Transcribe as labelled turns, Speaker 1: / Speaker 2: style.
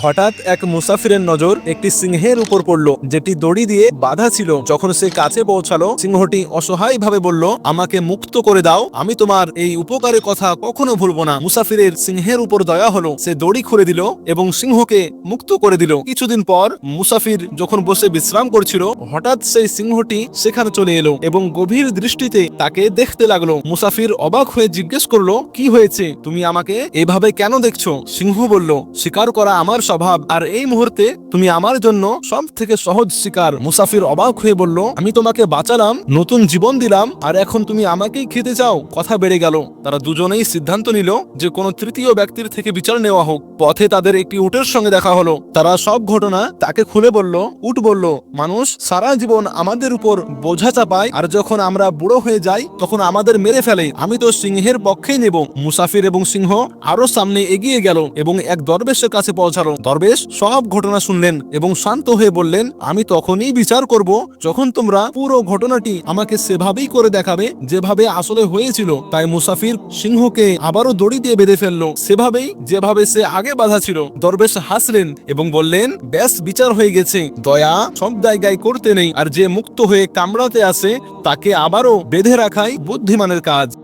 Speaker 1: হঠাৎ এক মুসাফিরের নজর একটি সিংহের উপর পড়ল, যেটি দড়ি দিয়ে বাধা ছিল। যখন সে কাছে পৌঁছালো, সিংহটি অসহায় ভাবে বলল, আমাকে মুক্ত করে দাও, আমি তোমার এই উপকারের কথা কখনো ভুলবো না। মুসাফিরের সিংহের উপর দয়া হলো, সে দড়ি খুলে দিল এবং সিংহকে মুক্ত করে দিল। কিছুদিন পর মুসাফির যখন বসে বিশ্রাম করছিল, হঠাৎ সেই সিংহটি সেখানে চলে এলো এবং গভীর দৃষ্টিতে তাকে দেখতে লাগল। মুসাফির অবাক হয়ে জিজ্ঞেস করল, কি হয়েছে? তুমি আমাকে এভাবে কেন দেখছ? সিংহ বলল শিকার করা আমার স্বভাব। আর এই মুহূর্তে তুমি আমার জন্য সব থেকে সহজ শিকার। মুসাফির অবাক হয়ে বলল, আমি তোমাকে বাঁচালাম, নতুন জীবন দিলাম, আর এখন তুমি আমাকেই খেতে চাও। কথা বেড়ে গেল। তারা দুজনেই সিদ্ধান্ত নিল যে কোনো তৃতীয় ব্যক্তির থেকে বিচার নেওয়া হোক। পথে তাদের একটি উটের সঙ্গে দেখা হলো। তারা সব ঘটনা তাকে খুলে বলল, উট বলল, মানুষ সারা জীবন আমাদের উপর বোঝা চাপায়, আর যখন আমরা বুড়ো হয়ে যাই, তখন আমাদের মেরে ফেলে। আমি তো সিংহের পক্ষেই নেব। মুসাফির এবং সিংহ আরও সামনে এগিয়ে গেল এবং এক দরবেশের কাছে পৌঁছালো। দরবেশ সব ঘটনা শুনলেন এবং শান্ত হয়ে বললেন, আমি তখনই বিচার করব যখন তোমরা পুরো ঘটনাটি আমাকে সেভাবেই করে দেখাবে, যেভাবে আসলে হয়েছিল। তাই মুসাফির সিংহকে আবারও দড়ি দিয়ে বেঁধে ফেলল। সেভাবেই, যেভাবে সে আগে বাধা ছিল, দরবেশ হাসলেন এবং বললেন, ব্যাস, বিচার হয়ে গেছে। দয়া সব জায়গায় করতে নেই। আর যে মুক্ত হয়ে কামড়াতে আসে, তাকে আবারও বেঁধে রাখাই বুদ্ধিমানের কাজ।